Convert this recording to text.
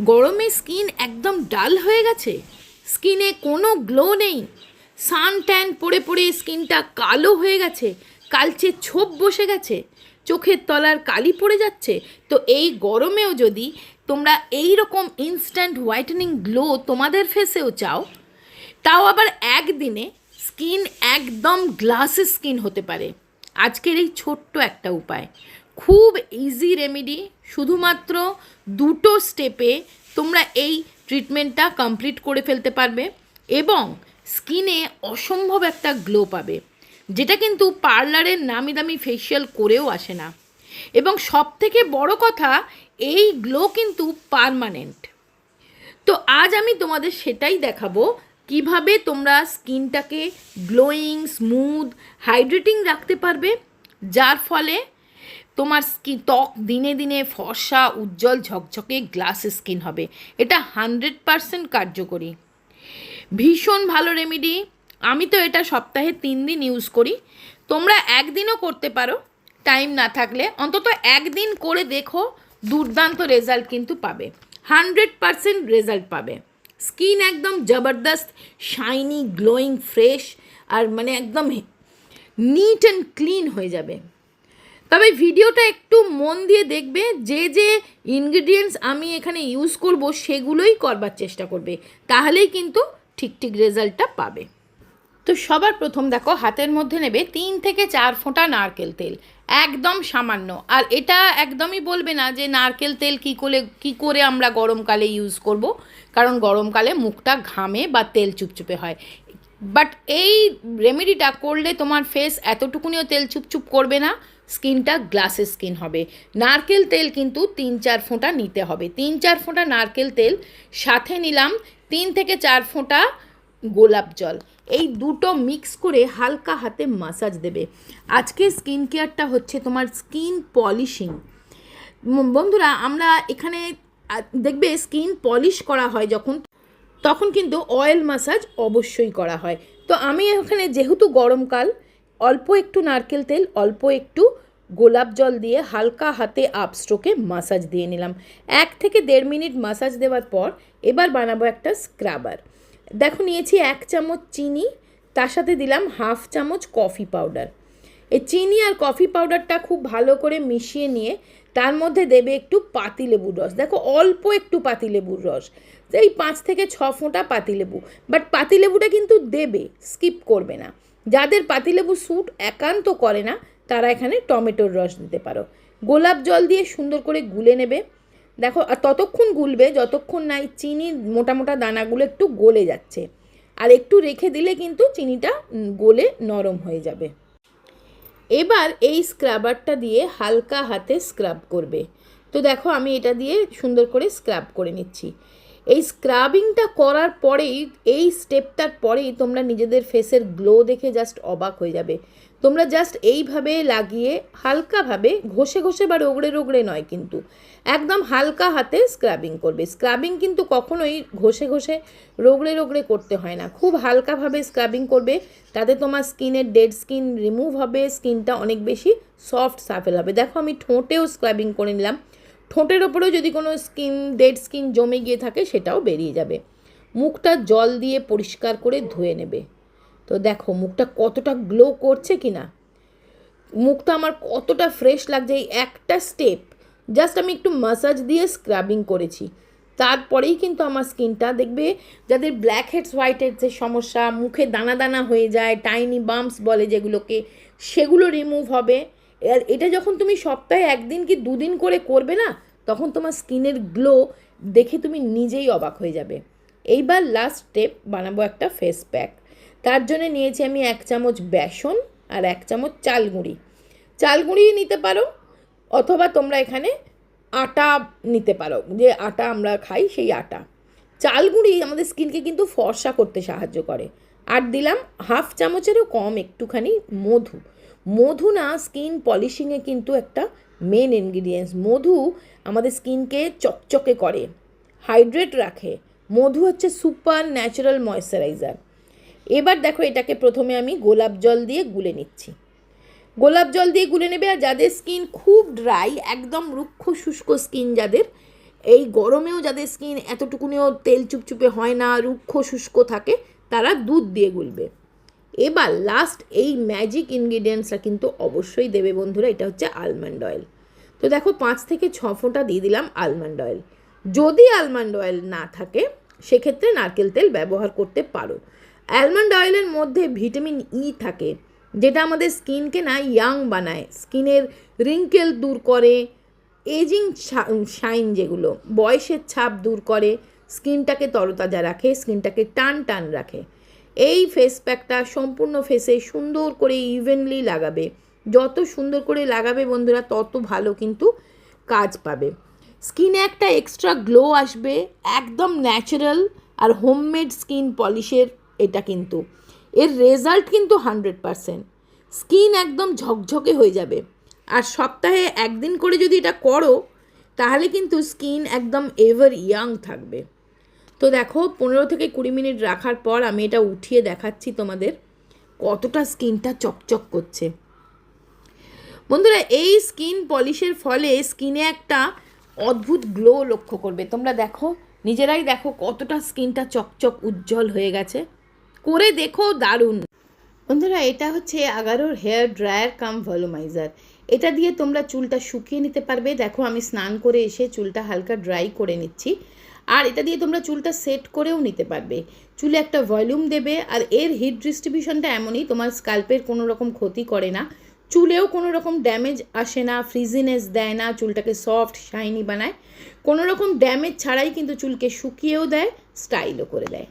গরমে স্কিন একদম ডাল হয়ে গেছে। স্কিনে কোনো গ্লো নেই। সান ট্যান পড়ে পড়ে স্কিনটা কালো হয়ে গেছে। কালচে ছোপ বসে গেছে। চোখের তলার কালি পড়ে যাচ্ছে। তো এই গরমেও যদি তোমরা এই রকম ইনস্ট্যান্ট হোয়াইটেনিং গ্লো তোমাদের ফেসেও চাও, তাও আবার একদিনে স্কিন একদম গ্লাসের স্কিন হতে পারে। আজকের এই ছোট্ট একটা উপায়। খুব ইজি রেমেডি শুধুমাত্র দুটো স্টেপে তোমরা এই ট্রিটমেন্টটা কমপ্লিট করে ফেলতে পারবে এবং স্কিনে অসম্ভব একটা গ্লো পাবে, যেটা কিন্তু পার্লারের নামি দামি ফেসিয়াল করেও আসে না। এবং সব থেকে বড় কথা, এই গ্লো কিন্তু পারমানেন্ট তো আজ আমি তোমাদের সেটাই দেখাবো, কীভাবে তোমরা স্কিনটাকে গ্লোয়িং স্মুথ হাইড্রেটিং রাখতে পারবে, যার ফলে তোমার স্কিন ত্বক দিনে দিনে ফর্সা, উজ্জ্বল, ঝকঝকে গ্লাস স্কিন হবে। এটা হান্ড্রেড পারসেন্ট কার্যকরী। ভীষণ ভালো রেমেডি আমি তো এটা সপ্তাহে তিন দিন ইউজ করি। তোমরা একদিনও করতে পারো। টাইম না থাকলে অন্তত একদিন করে দেখো, দুর্দান্ত রেজাল্ট কিন্তু পাবে। হান্ড্রেড পারসেন্ট রেজাল্ট পাবে। স্কিন একদম জবরদস্ত শাইনি গ্লোয়িং ফ্রেশ আর মানে একদম নিট অ্যান্ড ক্লিন হয়ে যাবে। তবে ভিডিওটা একটু মন দিয়ে দেখবে যে যে ইনগ্রিডিয়েন্টস আমি এখানে ইউজ করব সেগুলোই করবার চেষ্টা করবে। তাহলেই কিন্তু ঠিক ঠিক রেজাল্টটা পাবে। তো সবার প্রথম দেখো, হাতের মধ্যে নেবে তিন থেকে চার ফোঁটা নারকেল তেল। একদম সামান্য। আর এটা একদমই বলবে না যে নারকেল তেল কী করে কী করে আমরা গরমকালে ইউজ করব। কারণ গরমকালে মুখটা ঘামে বা তেল চুপচুপে হয়। বাট এই রেমেডিটা করলে তোমার ফেস এতটুকুনিও তেল চুপচুপ করবে না স্কিনটা গ্লাসের স্কিন হবে। নারকেল তেল কিন্তু তিন চার ফোঁটা নিতে হবে। তিন চার ফোঁটা নারকেল তেল, সাথে নিলাম তিন থেকে চার ফোঁটা গোলাপ জল। এই দুটো মিক্স করে হালকা হাতে মাসাজ দেবে। আজকে স্কিন কেয়ারটা হচ্ছে তোমার স্কিন পলিশিং বন্ধুরা, আমরা এখানে দেখবে স্কিন পলিশ করা হয় যখন তখন কিন্তু অয়েল মাসাজ অবশ্যই করা হয়। তো আমি এখানে যেহেতু গরমকাল অল্প একটু নারকেল তেল, অল্প একটু গোলাপ জল দিয়ে হালকা হাতে আপস্ট্রোকে মাসাজ দিয়ে নিলাম। এক থেকে দেড় মিনিট মাসাজ দেওয়ার পর এবার বানাবো একটা স্ক্রাবার দেখো, নিয়েছি এক চামচ চিনি, তার সাথে দিলাম হাফ চামচ কফি পাউডার এই চিনি আর কফি পাউডারটা খুব ভালো করে মিশিয়ে নিয়ে তার মধ্যে দেবে একটু পাতিলেবুর রস। দেখো, অল্প একটু পাতিলেবুর রস। এই পাঁচ থেকে ছ ফোঁটা পাতিলেবু বাট পাতিলেবুটা কিন্তু দেবে, স্কিপ করবে না। যাদের পাতিলেবু স্যুট একান্ত করে না, তারা এখানে টমেটোর রস দিতে পারো। গোলাপ জল দিয়ে সুন্দর করে গুলে নেবে। দেখো, আর ততক্ষণ গুলবে, যতক্ষণ না এই চিনির মোটা মোটা দানাগুলো একটু গলে যাচ্ছে। আর একটু রেখে দিলে কিন্তু চিনিটা গলে নরম হয়ে যাবে। এবার এই স্ক্রাবারটা দিয়ে হালকা হাতে স্ক্রাব করবে। তো দেখো আমি এটা দিয়ে সুন্দর করে স্ক্রাব করে নিচ্ছি। এই স্ক্রাবিংটা করার পরেই, এই স্টেপটার পরেই তোমরা নিজেদের ফেসের গ্লো দেখে জাস্ট অবাক হয়ে যাবে। তোমরা জাস্ট এইভাবে লাগিয়ে হালকাভাবে ঘষে ঘষে বা রোগড়ে রোগড়ে নয় কিন্তু, একদম হালকা হাতে স্ক্রাবিং করবে। স্ক্রাবিং কিন্তু কখনোই ঘষে ঘষে রোগড়ে রোগড়ে করতে হয় না। খুব হালকাভাবে স্ক্রাবিং করবে, তাতে তোমার স্কিনের ডেড স্কিন রিমুভ হবে, স্কিনটা অনেক বেশি সফট সাফেল হবে। দেখো আমি ঠোঁটেও স্ক্রাবিং করে নিলাম। ঠোঁটের ওপরেও যদি কোনো স্কিন ডেড স্কিন জমে গিয়ে থাকে, সেটাও বেরিয়ে যাবে। মুখটা জল দিয়ে পরিষ্কার করে ধুয়ে নেবে। তো দেখো, মুখটা কতটা গ্লো করছে কি না মুখটা আমার কতটা ফ্রেশ লাগছে, এই একটা স্টেপ জাস্ট আমি একটু মাসাজ দিয়ে স্ক্রাবিং করেছি। তারপরেই কিন্তু আমার স্কিনটা দেখবে, যাদের ব্ল্যাক হেডস হোয়াইট হেডসের সমস্যা, মুখে দানা দানা হয়ে যায় টাইনি বাম্পস বলে যেগুলোকে, সেগুলো রিমুভ হবে। আর এটা যখন তুমি সপ্তাহে একদিন কি দুদিন করে করবে না, তখন তোমার স্কিনের গ্লো দেখে তুমি নিজেই অবাক হয়ে যাবে। এইবার লাস্ট স্টেপ বানাবো একটা ফেস প্যাক তার জন্য নিয়েছি আমি এক চামচ বেসন আর এক চামচ চাল গুঁড়ি চাল গুঁড়ি নিতে পারো অথবা তোমরা এখানে আটা নিতে পারো। যে আটা আমরা খাই সেই আটা। চাল গুঁড়ি আমাদের স্কিনকে কিন্তু ফর্সা করতে সাহায্য করে। আর দিলাম হাফ চামচেরও কম একটুখানি মধু। মধু না স্কিন পলিশিংয়ে কিন্তু একটা মেন ইনগ্রিডিয়েন্টস। মধু আমাদের স্কিনকে চকচকে করে, হাইড্রেট রাখে। মধু হচ্ছে সুপার ন্যাচারাল ময়শ্চারাইজার। এবার দেখো এটাকে প্রথমে আমি গোলাপ জল দিয়ে গুলে নিচ্ছি। গোলাপ জল দিয়ে গুলে নেবে আর যাদের স্কিন খুব ড্রাই, একদম রুক্ষ শুষ্ক স্কিন যাদের, এই গরমেও যাদের স্কিন এতটুকুনিও তেল চুপচুপে হয় না, রুক্ষ শুষ্ক থাকে, তারা দুধ দিয়ে গুলবে। এবার লাস্ট এই ম্যাজিক ইনগ্রিডিয়েন্টসটা কিন্তু অবশ্যই দেবে বন্ধুরা, এটা হচ্ছে আলমন্ড অয়েল তো দেখো পাঁচ থেকে ছ ফোঁটা দিয়ে দিলাম আলমন্ড অয়েল যদি আলমন্ড অয়েল না থাকে সেক্ষেত্রে নারকেল তেল ব্যবহার করতে পারো। অ্যালমন্ড অয়েলের মধ্যে ভিটামিন ই থাকে, যেটা আমাদের স্কিনকে না ইয়াং বানায়। স্কিনের রিঙ্কেল দূর করে, এজিং শাইন যেগুলো, বয়সের ছাপ দূর করে, স্কিনটাকে তরতাজা রাখে, স্কিনটাকে টান টান রাখে। এই ফেস প্যাকটা সম্পূর্ণ ফেসে সুন্দর করে ইভেনলি লাগাবে। যত সুন্দর করে লাগাবে বন্ধুরা, তত ভালো কিন্তু কাজ পাবে। স্কিনে একটা এক্সট্রা গ্লো আসবে, একদম ন্যাচারাল আর হোমমেড স্কিন পলিশের এটা কিন্তু। এর রেজাল্ট কিন্তু হান্ড্রেড পারসেন্ট স্কিন একদম ঝকঝকে হয়ে যাবে। আর সপ্তাহে একদিন করে যদি এটা করো, তাহলে কিন্তু স্কিন একদম এভার ইয়াং থাকবে। তো দেখো, পনেরো থেকে কুড়ি মিনিট রাখার পর আমি এটা উঠিয়ে দেখাচ্ছি তোমাদের, কতটা স্কিনটা চকচক করছে। বন্ধুরা, এই স্কিন পলিশের ফলে স্কিনে একটা অদ্ভুত গ্লো লক্ষ্য করবে। তোমরা দেখো, নিজেরাই দেখো কতটা স্কিনটা চকচক উজ্জ্বল হয়ে গেছে। করে দেখো, দারুণ। বন্ধুরা, এটা হচ্ছে আগারোর হেয়ার ড্রায়ার কাম ভলুমাইজার এটা দিয়ে তোমরা চুলটা শুকিয়ে নিতে পারবে। দেখো, আমি স্নান করে এসে চুলটা হালকা ড্রাই করে নিচ্ছি। আর এটা দিয়ে তোমরা চুলটা সেট করেও নিতে পারবে। চুলে একটা ভলিউম দেবে, আর এর হিট ডিস্ট্রিবিউশনটা এমনই, তোমার স্কাল্পের কোনো রকম ক্ষতি করে না। চুলেও কোনো রকম ড্যামেজ আসে না ফ্রিজিনেস দেয় না, চুলটাকে সফট শাইনি বানায়। কোনো রকম ড্যামেজ ছাড়াই কিন্তু চুলকে শুকিয়েও দেয় স্টাইলও করে দেয়।